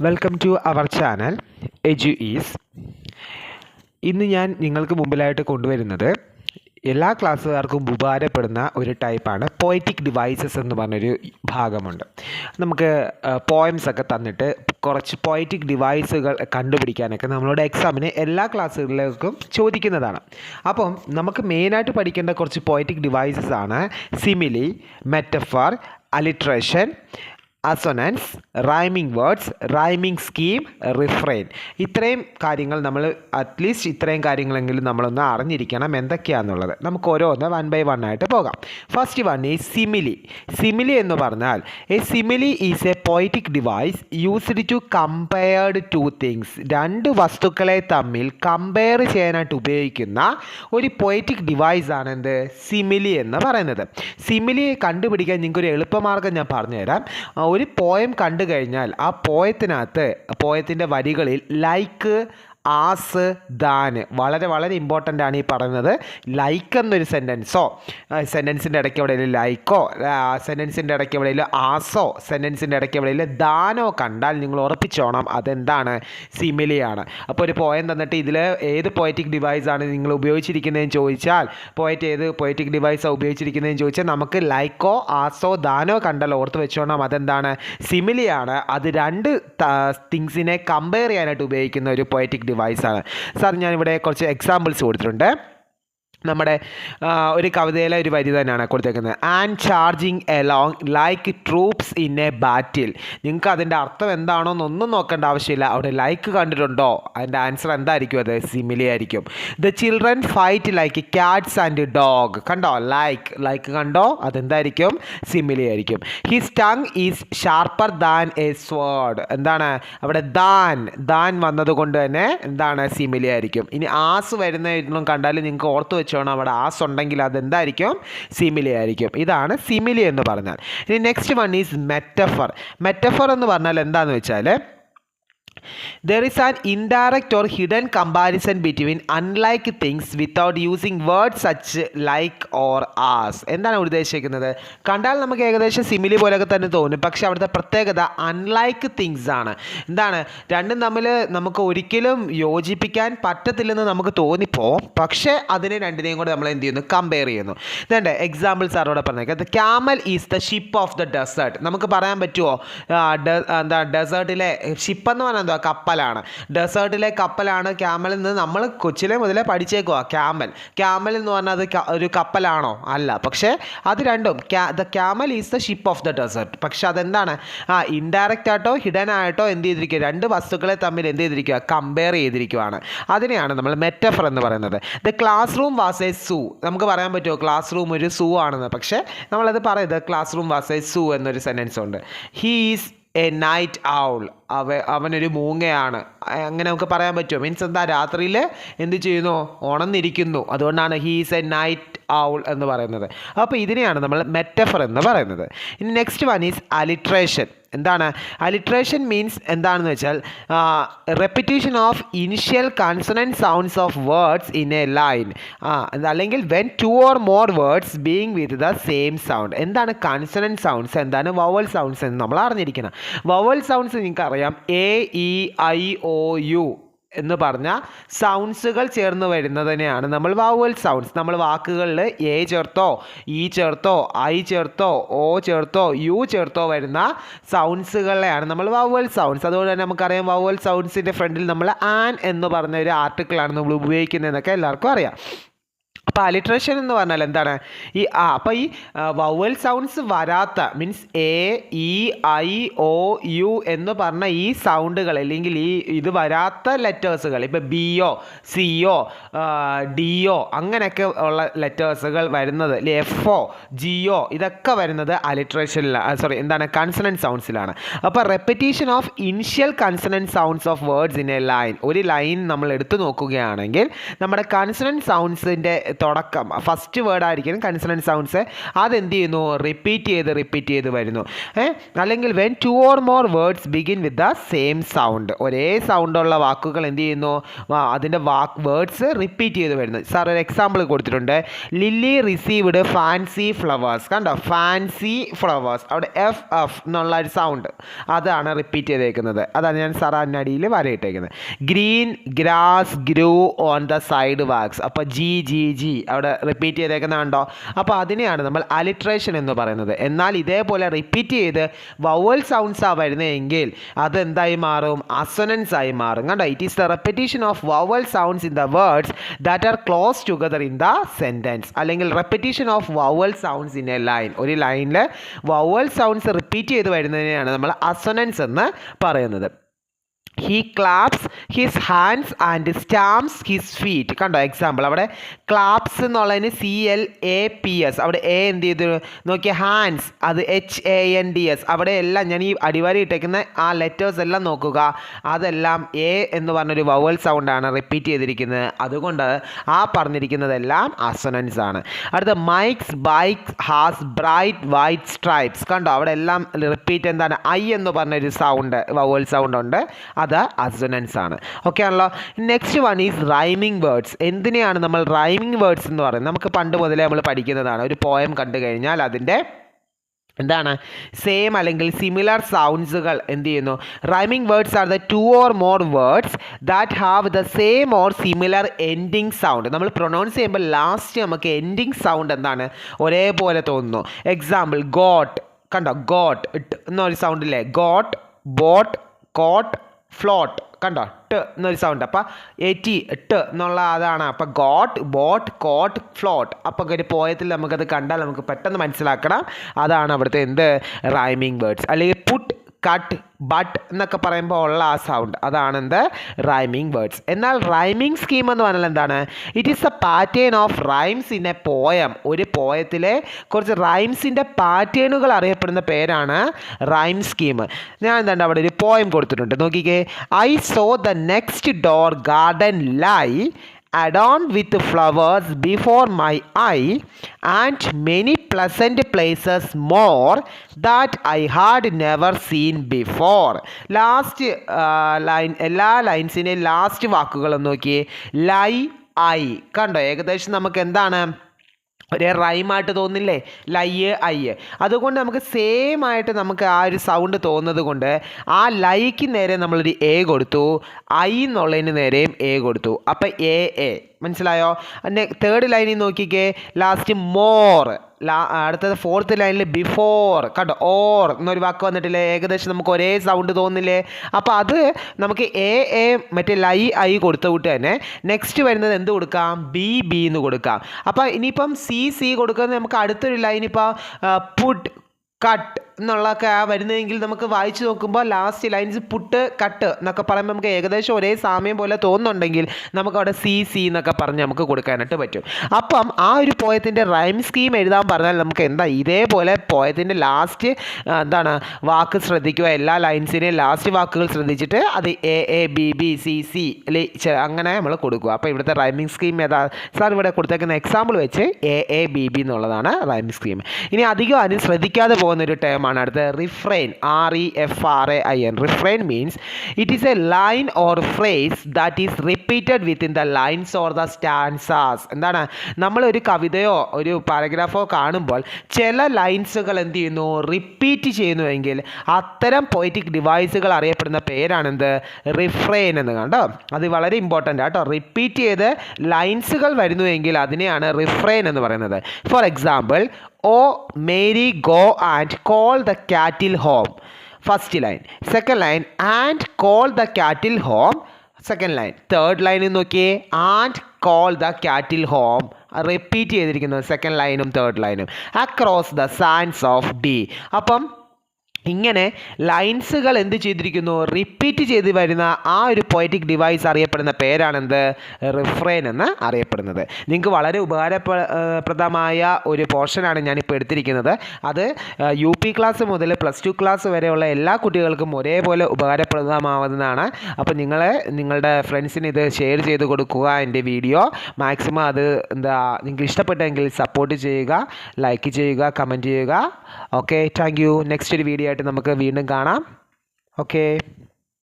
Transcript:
Welcome to our channel Edu Ease ഇന്ന് ഞാൻ നിങ്ങൾക്ക് മുമ്പിലായിട്ട് കൊണ്ടുവരുന്നത് എല്ലാ ക്ലാസ്സുകാർക്കും ഉപകാരപ്പെടുന്ന ഒരു ടൈപ്പാണ് പോയറ്റിക് ഡിവൈസസ് എന്ന് പറഞ്ഞൊരു ഭാഗമുണ്ട്. നമുക്ക് പോയംസ് ഒക്കെ തന്നിട്ട് കുറച്ച് പോയറ്റിക് ഡിവൈസുകൾ കണ്ടുപിടിക്കാനൊക്കെ നമ്മളോട് എക്സാമിന് എല്ലാ ക്ലാസ്സുകളിലേക്കും ചോദിക്കുന്നതാണ്. അപ്പം നമുക്ക് മെയിനായിട്ട് പഠിക്കേണ്ട കുറച്ച് പോയറ്റിക് ഡിവൈസസ് ആണ് simile metaphor alliteration assonance rhyming words rhyming scheme refrain ഇത്രയും കാര്യങ്ങൾ നമ്മൾ അറ്റ്ലീസ്റ്റ് ഇത്രയും കാര്യങ്ങളെങ്കിലും നമ്മളൊന്ന് അറിഞ്ഞിരിക്കണം എന്തൊക്കെയാണെന്നുള്ളത് നമുക്ക് ഓരോന്ന് വൺ ബൈ വൺ ആയിട്ട് പോകാം. ഫസ്റ്റ് വൺ ഈ സിമിലി സിമിലി എന്ന് പറഞ്ഞാൽ a simile is a poetic device used to compared two things രണ്ട് വസ്തുക്കളെ തമ്മിൽ കമ്പയർ ചെയ്യാനായിട്ട് ഉപയോഗിക്കുന്ന ഒരു പോയിറ്റിക് ഡിവൈസ് ആണ് എന്ത്? സിമിലി എന്ന് പറയുന്നത്. സിമിലിയെ കണ്ടുപിടിക്കാൻ നിങ്ങൾക്കൊരു എളുപ്പമാർഗം ഞാൻ പറഞ്ഞുതരാം. ഒരു പോയം കണ്ടു കഴിഞ്ഞാൽ ആ പോയത്തിനകത്ത് പോയത്തിന്റെ വരികളിൽ ലൈക്ക് ആസ് ദാന് വളരെ വളരെ ഇമ്പോർട്ടന്റ് ആണ് ഈ പറയുന്നത്. ലൈക്ക് എന്നൊരു സെന്റൻസോ സെന്റൻസിന്റെ ഇടയ്ക്ക് എവിടെയെങ്കിലും ലൈക്കോ സെന്റൻസിന്റെ ഇടയ്ക്ക് എവിടെയെങ്കിലും ആസോ സെന്റൻസിന്റെ ഇടയ്ക്ക് എവിടെയെങ്കിലും ദാനോ കണ്ടാൽ നിങ്ങൾ ഉറപ്പിച്ചോണം അതെന്താണ്? സിമിലിയാണ് അപ്പോൾ ഒരു പോയം തന്നിട്ട് ഇതിൽ ഏത് പോയറ്റിക് ഡിവൈസാണ് നിങ്ങൾ ഉപയോഗിച്ചിരിക്കുന്നതെന്ന് ചോദിച്ചാൽ പോയറ്റ് ഏത് പോയറ്റിക് ഡിവൈസാണ് ഉപയോഗിച്ചിരിക്കുന്നതെന്ന് ചോദിച്ചാൽ നമുക്ക് ലൈക്കോ ആസോ ദാനോ കണ്ടാൽ ഓർത്ത് വെച്ചോണം അതെന്താണ്? സിമിലിയാണ് അത് രണ്ട് തിങ്സിനെ കമ്പയർ ചെയ്യാനായിട്ട് ഉപയോഗിക്കുന്ന ഒരു പോയറ്റിക് ഡിവൈസാണ് സാർ ഞാനിവിടെ കുറച്ച് എക്സാമ്പിൾസ് കൊടുത്തിട്ടുണ്ട്. നമ്മുടെ ഒരു കവിതയിലെ ഒരു വരി തന്നെയാണ് കൊടുത്തേക്കുന്നത്. And charging along like troops in a battle നിങ്ങൾക്ക് അതിന്റെ അർത്ഥം എന്താണോ എന്നൊന്നും നോക്കേണ്ട ആവശ്യമില്ല. അവിടെ ലൈക്ക് കണ്ടിട്ടുണ്ടോ? അതിന്റെ ആൻസർ എന്തായിരിക്കും അത്? സിമിലി ആയിരിക്കും. The children fight like cats and dog കണ്ടോ? ലൈക്ക് ലൈക്ക് കണ്ടോ? അതെന്തായിരിക്കും? സിമിലി ആയിരിക്കും. His tongue is sharper than a sword എന്താണ്? അവിടെ ദാൻ ദാൻ വന്നതുകൊണ്ട് തന്നെ എന്താണ്? സിമിലി ആയിരിക്കും. ഇനി ആസ് വരുന്ന കണ്ടാലും നിങ്ങൾക്ക് ഓർത്ത് വെച്ചോണം അവിടെ ആസ് ഉണ്ടെങ്കിൽ അതെന്തായിരിക്കും? സിമിലി ആയിരിക്കും. ഇതാണ് സിമിലി എന്ന് പറഞ്ഞാൽ. ഇനി next one is metaphor metaphor എന്ന് പറഞ്ഞാൽ എന്താണെന്ന് വെച്ചാൽ There is an indirect or hidden comparison between unlike things without using words such like or as. എന്താണ് ഉദ്ദേശിക്കുന്നത്? കണ്ടാൽ നമുക്ക് ഏകദേശം സിമിലി പോലെയൊക്കെ തന്നെ തോന്നും. പക്ഷേ അവിടുത്തെ പ്രത്യേകത അൺലൈക്ക് തിങ്സ് ആണ്. എന്താണ്? രണ്ടും തമ്മിൽ നമുക്ക് ഒരിക്കലും യോജിപ്പിക്കാൻ പറ്റത്തില്ലെന്ന് നമുക്ക് തോന്നിപ്പോവും പക്ഷേ അതിനെ രണ്ടിനെയും കൂടെ നമ്മൾ എന്ത് ചെയ്യുന്നു? കമ്പയർ ചെയ്യുന്നു. ഇതേണ്ട എക്സാമ്പിൾ സാറോടെ പറഞ്ഞേക്കാം. Camel is the ship of the desert നമുക്ക് പറയാൻ പറ്റുമോ എന്താ ഡെസേർട്ടിലെ ഷിപ്പ് എന്ന് പറഞ്ഞാൽ എന്താ കപ്പലാണ്. ഡെസേർട്ടിലെ കപ്പലാണ് ക്യാമൽ എന്ന് നമ്മൾ കൊച്ചിലെ മുതലേ പഠിച്ചേക്കുക ക്യാമൽ. ക്യാമൽ എന്ന് പറഞ്ഞാൽ അത് ഒരു കപ്പലാണോ? അല്ല. പക്ഷേ അത് രണ്ടും. The camel is the ship of the desert. പക്ഷെ അതെന്താണ്? ആ ഇൻഡയറക്റ്റ് ആയിട്ടോ ഹിഡൻ ആയിട്ടോ എന്ത് ചെയ്തിരിക്കുക രണ്ട് വസ്തുക്കളെ തമ്മിൽ എന്ത് ചെയ്തിരിക്കുക കമ്പയർ ചെയ്തിരിക്കുകയാണ് അതിനെയാണ് നമ്മൾ മെറ്റഫർ എന്ന് പറയുന്നത്. The classroom was a zoo. നമുക്ക് പറയാൻ പറ്റുമോ? ക്ലാസ് റൂം ഒരു സൂ ആണെന്ന്. പക്ഷേ നമ്മളത് പറയുന്നത് classroom was a zoo എന്നൊരു സെന്റൻസ് ഉണ്ട് ഹീസ് എ നൈറ്റ് ഔൾ. അവ അവനൊരു മൂങ്ങയാണ്. അങ്ങനെ നമുക്ക് പറയാൻ പറ്റുമോ? മീൻസ് എന്താ? രാത്രിയിൽ എന്ത് ചെയ്യുന്നു? ഉണർന്നിരിക്കുന്നു. അതുകൊണ്ടാണ് ഹീസ് എ നൈറ്റ് ഔൾ എന്ന് പറയുന്നത്. അപ്പോൾ ഇതിനെയാണ് നമ്മൾ മെറ്റഫർ എന്ന് പറയുന്നത്. ഇനി നെക്സ്റ്റ് വൺ ഈസ് അലിട്രേഷൻ എന്താണ്? അലിട്രേഷൻ മീൻസ് എന്താണെന്ന് വെച്ചാൽ repetition of initial consonant sounds of words in a line അല്ലെങ്കിൽ when two or more words being with the same sound എന്താണ്? കൺസണന്റ് സൗണ്ട്സ് എന്താണ്? വവൽ സൗണ്ട്സ് എന്ന് നമ്മൾ അറിഞ്ഞിരിക്കണം. വവൽ സൗണ്ട്സ് നിങ്ങൾക്കറിയാം A E I O U എന്ന് പറഞ്ഞ സൗണ്ട്സുകൾ ചേർന്ന് വരുന്നതിനെയാണ് നമ്മൾ വവൽ സൗണ്ട്സ് നമ്മൾ വാക്കുകളിൽ എ ചേർത്തോ ഇ ചേർത്തോ ഐ ചേർത്തോ ഓ ചേർത്തോ യു ചേർത്തോ വരുന്ന സൗണ്ട്സുകളെയാണ് നമ്മൾ വവൽ സൗണ്ട്സ് അതുകൊണ്ട് തന്നെ നമുക്കറിയാം വവൽ സൗണ്ട്സിന്റെ ഫ്രണ്ടിൽ നമ്മൾ ആൻ എന്ന് പറഞ്ഞ ഒരു ആർട്ടിക്കിളാണ് നമ്മൾ ഉപയോഗിക്കുന്നതെന്നൊക്കെ എല്ലാവർക്കും അറിയാം. അപ്പോൾ അലിട്രേഷൻ എന്ന് പറഞ്ഞാൽ എന്താണ്? ഈ ആ അപ്പോൾ ഈ വവൽ സൗണ്ട്സ് വരാത്ത means A E I O U എന്ന് പറഞ്ഞ ഈ സൗണ്ടുകൾ അല്ലെങ്കിൽ ഈ ഇത് വരാത്ത ലെറ്റേഴ്സുകൾ ഇപ്പോൾ B O C O D O അങ്ങനെയൊക്കെ ഉള്ള ലെറ്റേഴ്സുകൾ വരുന്നത് എഫ് ഒ ജി ഒ ഇതൊക്കെ വരുന്നത് അലിട്രേഷനിലാണ് സോറി എന്താണ്? കൺസണന്റ് സൗണ്ട്സിലാണ് അപ്പോൾ repetition of initial consonant sounds of words in a line ഒരു ലൈൻ നമ്മൾ എടുത്തു നോക്കുകയാണെങ്കിൽ നമ്മുടെ കൺസണന്റ് സൗണ്ട്സിന്റെ തുടക്കം. ഫസ്റ്റ് വേർഡ് ആയിരിക്കും കൺസണന്റ് സൗണ്ട്സ് അതെന്ത് ചെയ്യുന്നു? റിപ്പീറ്റ് ചെയ്ത് റിപ്പീറ്റ് ചെയ്ത് വരുന്നു. അല്ലെങ്കിൽ when two or more words begin with the same sound ഒരേ സൗണ്ടുള്ള വാക്കുകൾ എന്ത് ചെയ്യുന്നു? അതിന്റെ വാക്ക് വേർഡ്സ് റിപ്പീറ്റ് ചെയ്ത് വരുന്നു. സാർ ഒരു എക്സാമ്പിൾ കൊടുത്തിട്ടുണ്ട്. ലില്ലി റിസീവ്ഡ് ഫാൻസി ഫ്ലവേഴ്സ് കണ്ടോ? ഫാൻസി ഫ്ലവേഴ്സ് അവിടെ എഫ് എഫ് എന്നുള്ള ഒരു സൗണ്ട് അതാണ് റിപ്പീറ്റ് ചെയ്തേക്കുന്നത്. അതാണ് ഞാൻ സാർ അന്നടിയിൽ വരയിട്ടേക്കുന്നത്. Green grass grew on the sidewalks അപ്പോൾ ജി ജി ജി അവിടെ റിപ്പീറ്റ് ചെയ്തേക്കുന്ന കണ്ടോ? അപ്പോൾ അതിനെയാണ് നമ്മൾ അലിട്രേഷൻ എന്ന് പറയുന്നത്. എന്നാൽ ഇതേപോലെ റിപ്പീറ്റ് ചെയ്ത് വവൽ സൗണ്ട്സ് ആ വരുന്നതെങ്കിൽ അതെന്തായി മാറും? അസൊനൻസ് ആയി മാറും. കണ്ടോ? It is the repetition of vowel sounds in the words that are close together in the sentence അല്ലെങ്കിൽ repetition of vowel sounds in a line ഒരു ലൈനിൽ വവൽ സൗണ്ട്സ് റിപ്പീറ്റ് ചെയ്ത് വരുന്നതിനെയാണ് നമ്മൾ അസൊനൻസ് എന്ന് പറയുന്നത്. He claps his hands and stamps his feet കണ്ടോ example അവിടെ claps എന്നുള്ളതിന് C L A P S അവിടെ എ എന്ത് ചെയ്തു? നോക്കിയ ഹാൻഡ്സ് അത് H A N D S അവിടെ എല്ലാം ഞാൻ ഈ അടിവാരി ഇട്ടേക്കുന്ന ആ ലെറ്റേഴ്സ് എല്ലാം നോക്കുക. അതെല്ലാം എ എന്ന് പറഞ്ഞൊരു വവൽ സൗണ്ടാണ് റിപ്പീറ്റ് ചെയ്തിരിക്കുന്നത്. അതുകൊണ്ട് ആ പറഞ്ഞിരിക്കുന്നതെല്ലാം അസൊനൻസ് ആണ്. അടുത്ത Mike's bikes has bright white stripes കണ്ടോ അവിടെ എല്ലാം റിപ്പീറ്റ് എന്താണ്? ഐ എന്ന് പറഞ്ഞൊരു സൗണ്ട് വവൽ സൗണ്ട് ഉണ്ട്. അത് അസൊനൻസ് ആണ് ഓക്കെ ആണല്ലോ? Next one is rhyming words എന്തിനെയാണ് നമ്മൾ റൈമിംഗ് വേർഡ്സ് എന്ന് പറയുന്നത്? നമുക്ക് പണ്ട് മുതലേ നമ്മൾ പഠിക്കുന്നതാണ്. ഒരു പോയം കണ്ടു കഴിഞ്ഞാൽ അതിന്റെ എന്താണ്? സെയിം അല്ലെങ്കിൽ സിമിലർ സൗണ്ട്സുകൾ എന്ത് ചെയ്യുന്നു? Rhyming words are the two or more words that have the same or similar ending sound നമ്മൾ പ്രൊനൗൺസ് ചെയ്യുമ്പോൾ ലാസ്റ്റ് നമുക്ക് എൻഡിങ് സൗണ്ട് എന്താണ്? ഒരേപോലെ തോന്നുന്നു. എക്സാമ്പിൾ ഗോട്ട് കണ്ടോ? ഗോട്ട് ഇട്ട് എന്നൊരു സൗണ്ട് ഇല്ലേ? ഗോട്ട് ബോട്ട് കോട്ട് ഫ്ലോട്ട് കണ്ടോ? ട് എന്നൊരു സൗണ്ട് അപ്പോൾ എറ്റി ട് എന്നുള്ള അതാണ്. അപ്പോൾ ഗോട്ട് ബോട്ട് കോട്ട് ഫ്ലോട്ട് അപ്പോൾ ഒരു പോയത്തിൽ നമുക്കത് കണ്ടാൽ നമുക്ക് പെട്ടെന്ന് മനസ്സിലാക്കണം. അതാണ് അവിടുത്തെ എന്ത്? റൈമിങ് വേർഡ്സ് അല്ലെങ്കിൽ പുട്ട് കട്ട് ബട്ട് എന്നൊക്കെ പറയുമ്പോൾ ഉള്ള ആ സൗണ്ട് അതാണ് എന്ത്? റൈമിംഗ് വേർഡ്സ് എന്നാൽ റൈമിംഗ് സ്കീം എന്ന് പറഞ്ഞാൽ എന്താണ്? It is a pattern of rhymes in a poem ഒരു പോയത്തിലെ കുറച്ച് റൈംസിന്റെ പാറ്റേണുകൾ അറിയപ്പെടുന്ന പേരാണ് റൈം സ്കീം ഞാൻ എന്താണ് അവിടെ ഒരു പോയം കൊടുത്തിട്ടുണ്ട്. നോക്കിക്കേ. I saw the next door garden lie adorned with flowers before my eye and many pleasant places more that I had never seen before. Last line എല്ലാ ലൈൻസിന്റെയും ലാസ്റ്റ് വാക്കുകളും നോക്കിയേ ലൈ ഐ കണ്ടോ ഏകദേശം നമുക്ക് എന്താണ് ഒരേ റൈമായിട്ട് തോന്നില്ലേ? ലയ്യ് ഐ അതുകൊണ്ട് നമുക്ക് സെയിം ആയിട്ട് നമുക്ക് ആ ഒരു സൗണ്ട് തോന്നുന്നത് കൊണ്ട് ആ ലൈക്ക് നേരെ നമ്മളൊരു എ കൊടുത്തു. ഐ എന്നുള്ളതിന് നേരെയും എ കൊടുത്തു. അപ്പം എ എ മനസ്സിലായോ? തേർഡ് ലൈനിൽ നോക്കിക്കേ. ലാസ്റ്റ് മോർ ലാ അടുത്തത് ഫോർത്ത് ലൈനിൽ ബിഫോർ കണ്ടോ? ഓർ എന്നൊരു വാക്ക് വന്നിട്ടില്ലേ? ഏകദേശം നമുക്ക് ഒരേ സൗണ്ട് തോന്നില്ലേ അപ്പോൾ അത് നമുക്ക് എ എ മറ്റേ ലൈ ഐ കൊടുത്ത കൂട്ട് തന്നെ നെക്സ്റ്റ് വരുന്നത് എന്ത് കൊടുക്കാം? ബി ബി എന്ന് കൊടുക്കാം. അപ്പോൾ ഇനിയിപ്പം സി സി കൊടുക്കുന്നത് നമുക്ക് അടുത്തൊരു ലൈൻ ഇപ്പോൾ പുട്ട് കട്ട് എന്നുള്ളതൊക്കെ ആ വരുന്നതെങ്കിൽ നമുക്ക് വായിച്ചു നോക്കുമ്പോൾ ലാസ്റ്റ് ലൈൻസ് പുട്ട് കട്ട് എന്നൊക്കെ പറയുമ്പോൾ നമുക്ക് ഏകദേശം ഒരേ സാമ്യം പോലെ തോന്നുന്നുണ്ടെങ്കിൽ നമുക്ക് അവിടെ സി സി എന്നൊക്കെ പറഞ്ഞ് നമുക്ക് കൊടുക്കാനായിട്ട് പറ്റും. അപ്പം ആ ഒരു പോയത്തിന്റെ റൈം സ്കീം എഴുതാൻ പറഞ്ഞാൽ നമുക്ക് എന്താ? ഇതേപോലെ പോയത്തിന്റെ ലാസ്റ്റ് എന്താണ്? വാക്ക് ശ്രദ്ധിക്കുക. എല്ലാ ലൈൻസിനെയും ലാസ്റ്റ് വാക്കുകൾ ശ്രദ്ധിച്ചിട്ട് അത് A A B B C C അല്ലെ അങ്ങനെ നമ്മൾ കൊടുക്കുക. അപ്പോൾ ഇവിടുത്തെ റൈമിംഗ് സ്കീം ഏതാ? സാർ ഇവിടെ കൊടുത്തേക്കുന്ന എക്സാമ്പിൾ വെച്ച് എ എ ബി ബി എന്നുള്ളതാണ് റൈമിംഗ് സ്കീം ഇനി അധികം ആരും ശ്രദ്ധിക്കാതെ പോകുന്ന ഒരു ടേമാണ് അടുത്ത refrain R E F R A I N refrain means it is a line or phrase that is repeated within the lines or the stanzas എന്താണ്? നമ്മളൊരു കവിതയോ ഒരു പാരഗ്രാഫോ കാണുമ്പോൾ ചില ലൈൻസുകൾ എന്ത് ചെയ്യുന്നു? റിപ്പീറ്റ് ചെയ്യുന്നുവെങ്കിൽ അത്തരം പൊയറ്റിക് ഡിവൈസുകൾ അറിയപ്പെടുന്ന പേരാണെന്ത്? റിഫ്രെയിൻ എന്ന് കണ്ടോ? അത് വളരെ ഇമ്പോർട്ടന്റ് ആട്ടോ റിപ്പീറ്റ് ചെയ്ത് ലൈൻസുകൾ വരുന്നുവെങ്കിൽ അതിനെയാണ് റിഫ്രെയിൻ എന്ന് പറയുന്നത്. For example O Mary go and call the cattle home. First line. Second line. And call the cattle home. Second line. Third ലൈനിൽ നോക്കിയേ. And call the cattle home. Repeat ചെയ്തിരിക്കുന്നത് second ലൈനും third ലൈനും. Across the sands of Dee. അപ്പം ഇങ്ങനെ ലൈൻസുകൾ എന്ത് ചെയ്തിരിക്കുന്നു? Repeat ചെയ്ത് വരുന്ന ആ ഒരു പോയറ്റിക് ഡിവൈസ് അറിയപ്പെടുന്ന പേരാണെന്ത്? റിഫ്രെയിൻ എന്ന് അറിയപ്പെടുന്നത്. നിങ്ങൾക്ക് വളരെ ഉപകാരപ്രദമായ ഒരു പോർഷനാണ് ഞാനിപ്പോൾ എടുത്തിരിക്കുന്നത്. അത് യു പി ക്ലാസ് മുതൽ പ്ലസ് ടു ക്ലാസ് വരെയുള്ള എല്ലാ കുട്ടികൾക്കും ഒരേപോലെ ഉപകാരപ്രദമാവുന്നതാണ്. അപ്പോൾ നിങ്ങൾ നിങ്ങളുടെ ഫ്രണ്ട്സിന് ഇത് ഷെയർ ചെയ്ത് കൊടുക്കുക എന്റെ വീഡിയോ മാക്സിമം അത് എന്താ നിങ്ങൾക്ക് ഇഷ്ടപ്പെട്ടെങ്കിൽ സപ്പോർട്ട് ചെയ്യുക ലൈക്ക് ചെയ്യുക കമന്റ് ചെയ്യുക. ഓക്കെ താങ്ക് നെക്സ്റ്റ് ഒരു വീഡിയോ ആയിട്ട് നമുക്ക് വീണ്ടും കാണാം. ഓക്കെ